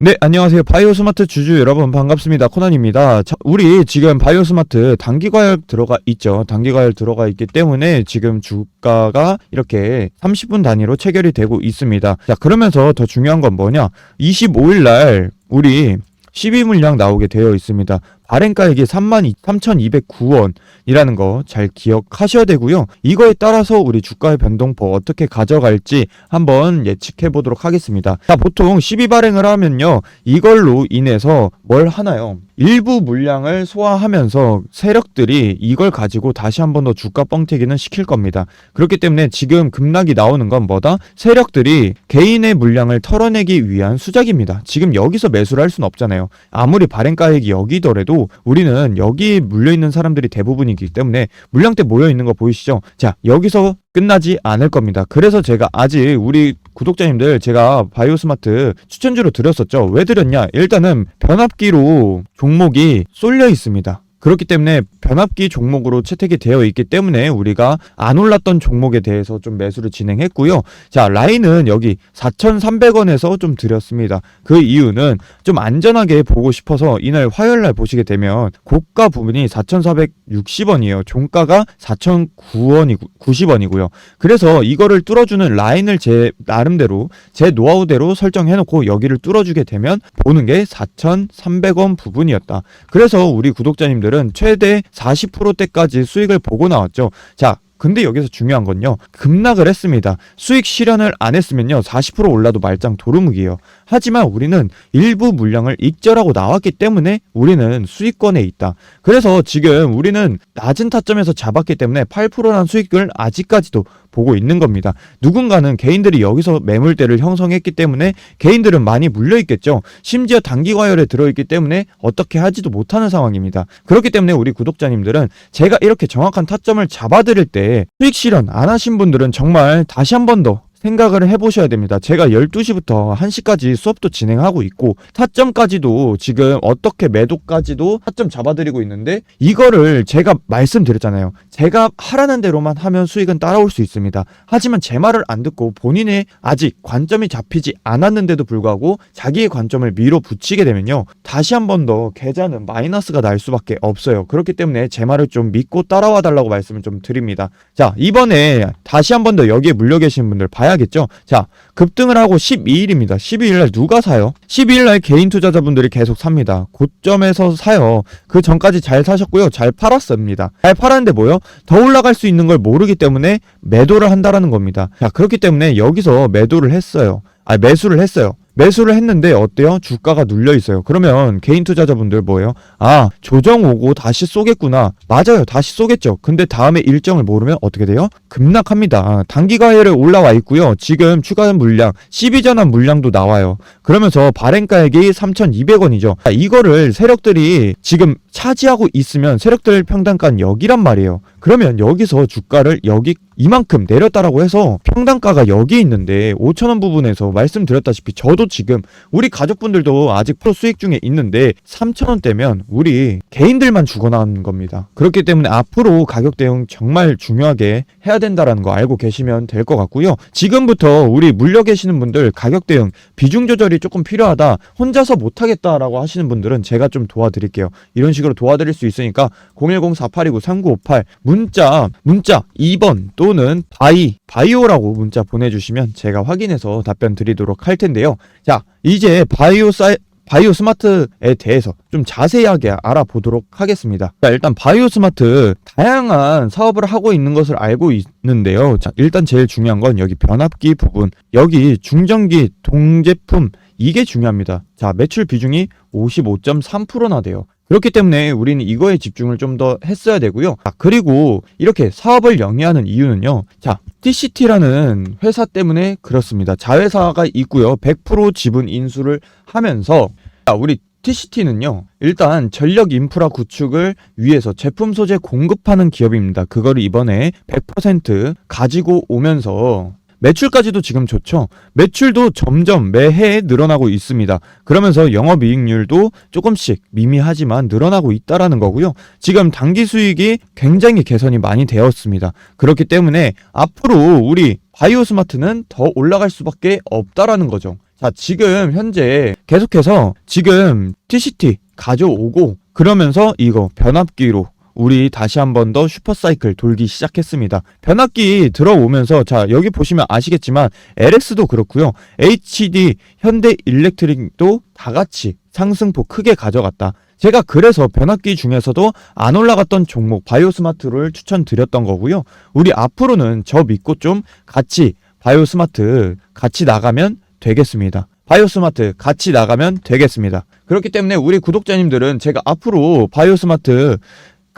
네, 안녕하세요. 바이오스마트 주주 여러분 반갑습니다. 코난입니다. 자, 우리 지금 바이오스마트 단기과열 들어가 있죠. 단기과열 들어가 있기 때문에 지금 주가가 이렇게 30분 단위로 체결이 되고 있습니다. 자, 그러면서 더 중요한 건 뭐냐? 25일 날 우리 12 물량 나오게 되어 있습니다. 발행가액이 3만 3,209원이라는 거 잘 기억하셔야 되고요. 이거에 따라서 우리 주가의 변동폭 어떻게 가져갈지 한번 예측해 보도록 하겠습니다. 자, 보통 12 발행을 하면요. 이걸로 인해서 뭘 하나요? 일부 물량을 소화하면서 세력들이 이걸 가지고 다시 한 번 더 주가 뻥튀기는 시킬 겁니다. 그렇기 때문에 지금 급락이 나오는 건 뭐다? 세력들이 개인의 물량을 털어내기 위한 수작입니다. 지금 여기서 매수를 할 수는 없잖아요. 아무리 발행가액이 여기더라도 우리는 여기 물려있는 사람들이 대부분이기 때문에 물량대 모여있는 거 보이시죠? 자, 여기서 끝나지 않을 겁니다. 그래서 제가 아직 우리 구독자님들 제가 바이오스마트 추천주로 드렸었죠. 왜 드렸냐? 일단은 변압기로 종목이 쏠려 있습니다. 그렇기 때문에 변압기 종목으로 채택이 되어 있기 때문에 우리가 안 올랐던 종목에 대해서 좀 매수를 진행했고요. 자, 라인은 여기 4,300원에서 좀 드렸습니다. 그 이유는 좀 안전하게 보고 싶어서 이날 화요일 날 보시게 되면 고가 부분이 4,460원이에요. 종가가 4,009원이고 90원이고요. 그래서 이거를 뚫어주는 라인을 제 나름대로 제 노하우대로 설정해 놓고 여기를 뚫어주게 되면 보는 게 4,300원 부분이었다. 그래서 우리 구독자님들 은 최대 40%대까지 수익을 보고 나왔죠. 자, 근데 여기서 중요한 건요. 급락을 했습니다. 수익 실현을 안 했으면요. 40% 올라도 말짱 도루묵이에요. 하지만 우리는 일부 물량을 익절하고 나왔기 때문에 우리는 수익권에 있다. 그래서 지금 우리는 낮은 타점에서 잡았기 때문에 8%란 수익을 아직까지도 보고 있는 겁니다. 누군가는 개인들이 여기서 매물대를 형성했기 때문에 개인들은 많이 물려 있겠죠. 심지어 단기 과열에 들어있기 때문에 어떻게 하지도 못하는 상황입니다. 그렇기 때문에 우리 구독자님들은 제가 이렇게 정확한 타점을 잡아드릴 때 수익 실현 안 하신 분들은 정말 다시 한 번 더 생각을 해보셔야 됩니다. 제가 12시부터 1시까지 수업도 진행하고 있고 타점까지도 지금 어떻게 매도까지도 타점 잡아드리고 있는데 이거를 제가 말씀드렸잖아요. 제가 하라는 대로만 하면 수익은 따라올 수 있습니다. 하지만 제 말을 안 듣고 본인의 아직 관점이 잡히지 않았는데도 불구하고 자기의 관점을 밀어붙이게 되면요. 다시 한 번 더 계좌는 마이너스가 날 수밖에 없어요. 그렇기 때문에 제 말을 좀 믿고 따라와 달라고 말씀을 좀 드립니다. 자, 이번에 다시 한 번 더 여기에 물려 계신 분들 봐야 겠죠? 자, 급등을 하고 12일입니다. 12일 날 누가 사요? 12일 날 개인 투자자분들이 계속 삽니다. 고점에서 사요. 그 전까지 잘 사셨고요. 잘 팔았습니다. 잘 팔았는데 뭐요? 더 올라갈 수 있는 걸 모르기 때문에 매도를 한다라는 겁니다. 자, 그렇기 때문에 여기서 매도를 했어요. 아, 매수를 했어요. 매수를 했는데 어때요? 주가가 눌려 있어요. 그러면 개인 투자자분들 뭐예요? 아, 조정 오고 다시 쏘겠구나. 맞아요. 다시 쏘겠죠. 근데 다음에 일정을 모르면 어떻게 돼요? 급락합니다. 단기 과열에 올라와 있고요. 지금 추가 물량, 12전환 물량도 나와요. 그러면서 발행가액이 3,200원이죠. 이거를 세력들이 지금 차지하고 있으면 세력들 평단가는 여기란 말이에요. 그러면 여기서 주가를 여기 이만큼 내렸다라고 해서 평단가가 여기 있는데 5천원 부분에서 말씀드렸다시피 저도 지금 우리 가족분들도 아직 프로 수익 중에 있는데 3천원대면 우리 개인들만 죽어나는 겁니다. 그렇기 때문에 앞으로 가격 대응 정말 중요하게 해야 된다라는 거 알고 계시면 될 것 같고요. 지금부터 우리 물려 계시는 분들 가격 대응 비중 조절이 조금 필요하다 혼자서 못하겠다라고 하시는 분들은 제가 좀 도와드릴게요. 이런 식으로 도와드릴 수 있으니까 010-4829-3958 문자 문자 2번 또는 바이 바이오라고 문자 보내주시면 제가 확인해서 답변 드리도록 할 텐데요. 자 이제 바이오 사이 바이오 스마트에 대해서 좀 자세하게 알아보도록 하겠습니다. 자, 일단 바이오 스마트 다양한 사업을 하고 있는 것을 알고 있는데요. 자, 일단 제일 중요한 건 여기 변압기 부분, 여기 중전기 동제품 이게 중요합니다. 자, 매출 비중이 55.3%나 돼요. 그렇기 때문에 우리는 이거에 집중을 좀 더 했어야 되고요. 아, 그리고 이렇게 사업을 영위하는 이유는요. 자, TCT라는 회사 때문에 그렇습니다. 자회사가 있고요. 100% 지분 인수를 하면서 자, 우리 TCT는요, 일단 전력 인프라 구축을 위해서 제품 소재 공급하는 기업입니다. 그거를 이번에 100% 가지고 오면서 매출까지도 지금 좋죠. 매출도 점점 매해 늘어나고 있습니다. 그러면서 영업이익률도 조금씩 미미하지만 늘어나고 있다라는 거고요. 지금 단기 수익이 굉장히 개선이 많이 되었습니다. 그렇기 때문에 앞으로 우리 바이오 스마트는 더 올라갈 수밖에 없다라는 거죠. 자, 지금 현재 계속해서 지금 TCT 가져오고 그러면서 이거 변압기로 우리 다시 한 번 더 슈퍼사이클 돌기 시작했습니다. 변압기 들어오면서 자 여기 보시면 아시겠지만 LX도 그렇고요. HD 현대 일렉트릭도 다 같이 상승폭 크게 가져갔다. 제가 그래서 변압기 중에서도 안 올라갔던 종목 바이오스마트를 추천드렸던 거고요. 우리 앞으로는 저 믿고 좀 같이 바이오스마트 같이 나가면 되겠습니다. 바이오스마트 같이 나가면 되겠습니다. 그렇기 때문에 우리 구독자님들은 제가 앞으로 바이오스마트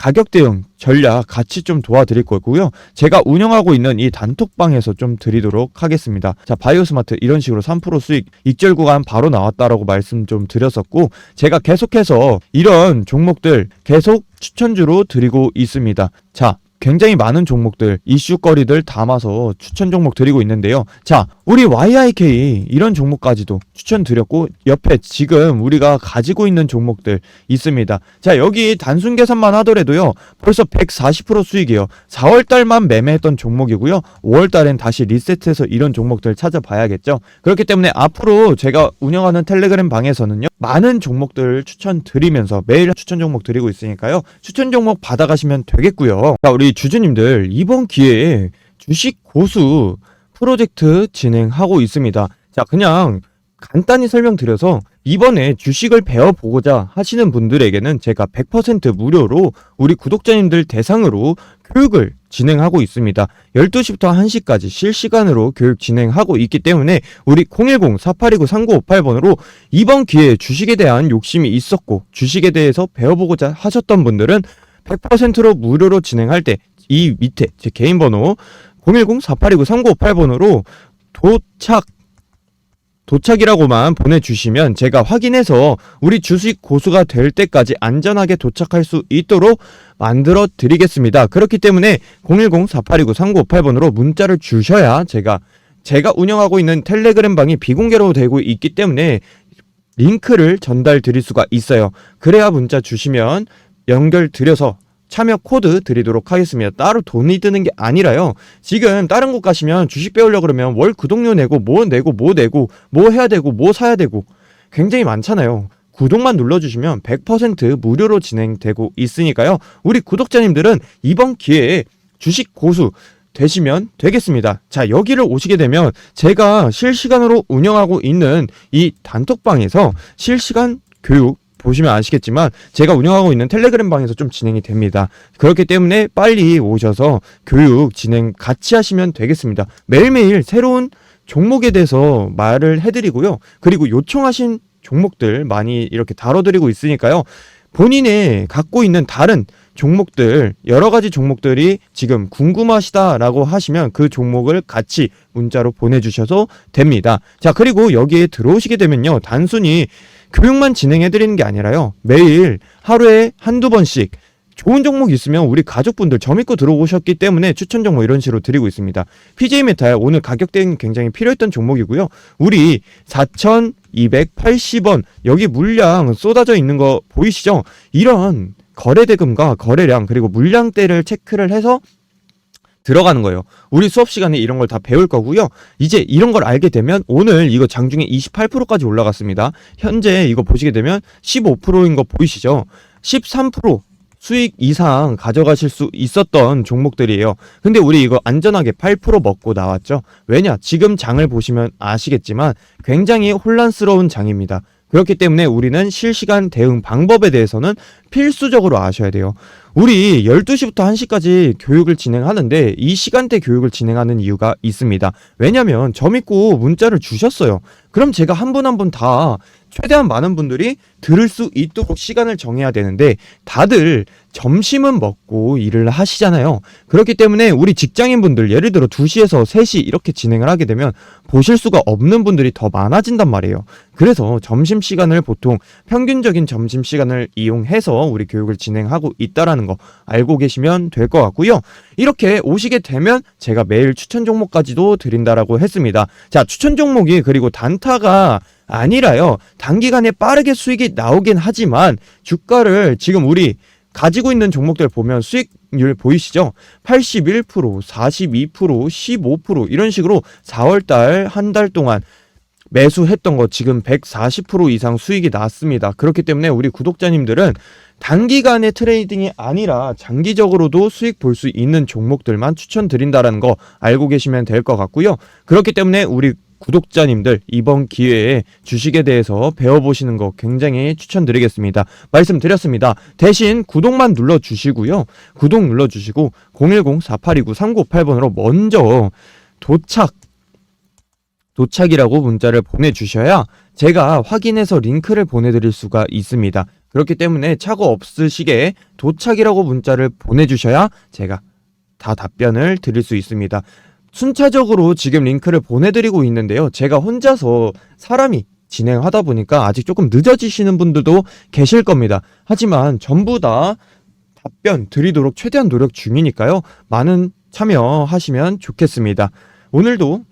가격 대응 전략 같이 좀 도와드릴 거고요. 제가 운영하고 있는 이 단톡방에서 좀 드리도록 하겠습니다. 자, 바이오스마트 이런 식으로 3% 수익 익절 구간 바로 나왔다라고 말씀 좀 드렸었고 제가 계속해서 이런 종목들 계속 추천주로 드리고 있습니다. 자, 굉장히 많은 종목들, 이슈거리들 담아서 추천 종목 드리고 있는데요. 자, 우리 YIK 이런 종목까지도 추천드렸고 옆에 지금 우리가 가지고 있는 종목들 있습니다. 자, 여기 단순 계산만 하더라도요. 벌써 140% 수익이에요. 4월 달만 매매했던 종목이고요. 5월 달엔 다시 리셋해서 이런 종목들 찾아봐야겠죠. 그렇기 때문에 앞으로 제가 운영하는 텔레그램 방에서는요. 많은 종목들 추천드리면서 매일 추천 종목 드리고 있으니까요. 추천 종목 받아가시면 되겠고요. 자, 우리 주주님들 이번 기회에 주식 고수 프로젝트 진행하고 있습니다. 자, 그냥 간단히 설명드려서 이번에 주식을 배워보고자 하시는 분들에게는 제가 100% 무료로 우리 구독자님들 대상으로 교육을 진행하고 있습니다. 12시부터 1시까지 실시간으로 교육 진행하고 있기 때문에 우리 010-4829-3958번으로 이번 기회에 주식에 대한 욕심이 있었고 주식에 대해서 배워보고자 하셨던 분들은 100%로 무료로 진행할 때 이 밑에 제 개인 번호 010-4829-3958번으로 도착 도착이라고만 보내주시면 제가 확인해서 우리 주식 고수가 될 때까지 안전하게 도착할 수 있도록 만들어 드리겠습니다. 그렇기 때문에 010-4829-3958번으로 문자를 주셔야 제가 제가 운영하고 있는 텔레그램 방이 비공개로 되고 있기 때문에 링크를 전달 드릴 수가 있어요. 그래야 문자 주시면 연결 드려서 참여 코드 드리도록 하겠습니다. 따로 돈이 드는 게 아니라요. 지금 다른 곳 가시면 주식 배우려고 그러면 월 구독료 내고 뭐 내고 뭐 내고 뭐 해야 되고 뭐 사야 되고 굉장히 많잖아요. 구독만 눌러주시면 100% 무료로 진행되고 있으니까요. 우리 구독자님들은 이번 기회에 주식 고수 되시면 되겠습니다. 자, 여기를 오시게 되면 제가 실시간으로 운영하고 있는 이 단톡방에서 실시간 교육 보시면 아시겠지만 제가 운영하고 있는 텔레그램 방에서 좀 진행이 됩니다. 그렇기 때문에 빨리 오셔서 교육 진행 같이 하시면 되겠습니다. 매일매일 새로운 종목에 대해서 말을 해드리고요. 그리고 요청하신 종목들 많이 이렇게 다뤄드리고 있으니까요. 본인의 갖고 있는 다른 종목들 여러 가지 종목들이 지금 궁금하시다라고 하시면 그 종목을 같이 문자로 보내주셔도 됩니다. 자 그리고 여기에 들어오시게 되면요 단순히 교육만 진행해드리는 게 아니라요 매일 하루에 한두 번씩 좋은 종목 있으면 우리 가족분들 저 믿고 들어오셨기 때문에 추천 종목 이런 식으로 드리고 있습니다. PJ 메탈 오늘 가격 대응 굉장히 필요했던 종목이고요. 우리 4,280원 여기 물량 쏟아져 있는 거 보이시죠? 이런 거래 대금과 거래량 그리고 물량대를 체크를 해서 들어가는 거예요. 우리 수업 시간에 이런 걸 다 배울 거고요. 이제 이런 걸 알게 되면 오늘 이거 장중에 28%까지 올라갔습니다. 현재 이거 보시게 되면 15%인 거 보이시죠? 13% 수익 이상 가져가실 수 있었던 종목들이에요. 근데 우리 이거 안전하게 8% 먹고 나왔죠. 왜냐? 지금 장을 보시면 아시겠지만 굉장히 혼란스러운 장입니다. 그렇기 때문에 우리는 실시간 대응 방법에 대해서는 필수적으로 아셔야 돼요. 우리 12시부터 1시까지 교육을 진행하는데 이 시간대 교육을 진행하는 이유가 있습니다. 왜냐면 저 믿고 문자를 주셨어요. 그럼 제가 한 분 한 분 다 최대한 많은 분들이 들을 수 있도록 시간을 정해야 되는데 다들 점심은 먹고 일을 하시잖아요. 그렇기 때문에 우리 직장인 분들 예를 들어 2시에서 3시 이렇게 진행을 하게 되면 보실 수가 없는 분들이 더 많아진단 말이에요. 그래서 점심 시간을 보통 평균적인 점심 시간을 이용해서 우리 교육을 진행하고 있다라는 거 알고 계시면 될 것 같고요. 이렇게 오시게 되면 제가 매일 추천 종목까지도 드린다라고 했습니다. 자, 추천 종목이 그리고 단타가 아니라요. 단기간에 빠르게 수익이 나오긴 하지만 주가를 지금 우리 가지고 있는 종목들 보면 수익률 보이시죠? 81%, 42%, 15% 이런 식으로 4월 달 한 달 동안 매수했던 거 지금 140% 이상 수익이 났습니다. 그렇기 때문에 우리 구독자님들은 단기간의 트레이딩이 아니라 장기적으로도 수익 볼 수 있는 종목들만 추천드린다라는 거 알고 계시면 될 것 같고요. 그렇기 때문에 우리 구독자님들 이번 기회에 주식에 대해서 배워보시는 거 굉장히 추천드리겠습니다. 말씀드렸습니다. 대신 구독만 눌러주시고요. 구독 눌러주시고 010-4829-3958번으로 먼저 도착 도착이라고 문자를 보내주셔야 제가 확인해서 링크를 보내드릴 수가 있습니다. 그렇기 때문에 차고 없으시게 도착이라고 문자를 보내주셔야 제가 다 답변을 드릴 수 있습니다. 순차적으로 지금 링크를 보내드리고 있는데요. 제가 혼자서 사람이 진행하다 보니까 아직 조금 늦어지시는 분들도 계실 겁니다. 하지만 전부 다 답변 드리도록 최대한 노력 중이니까요. 많은 참여하시면 좋겠습니다. 오늘도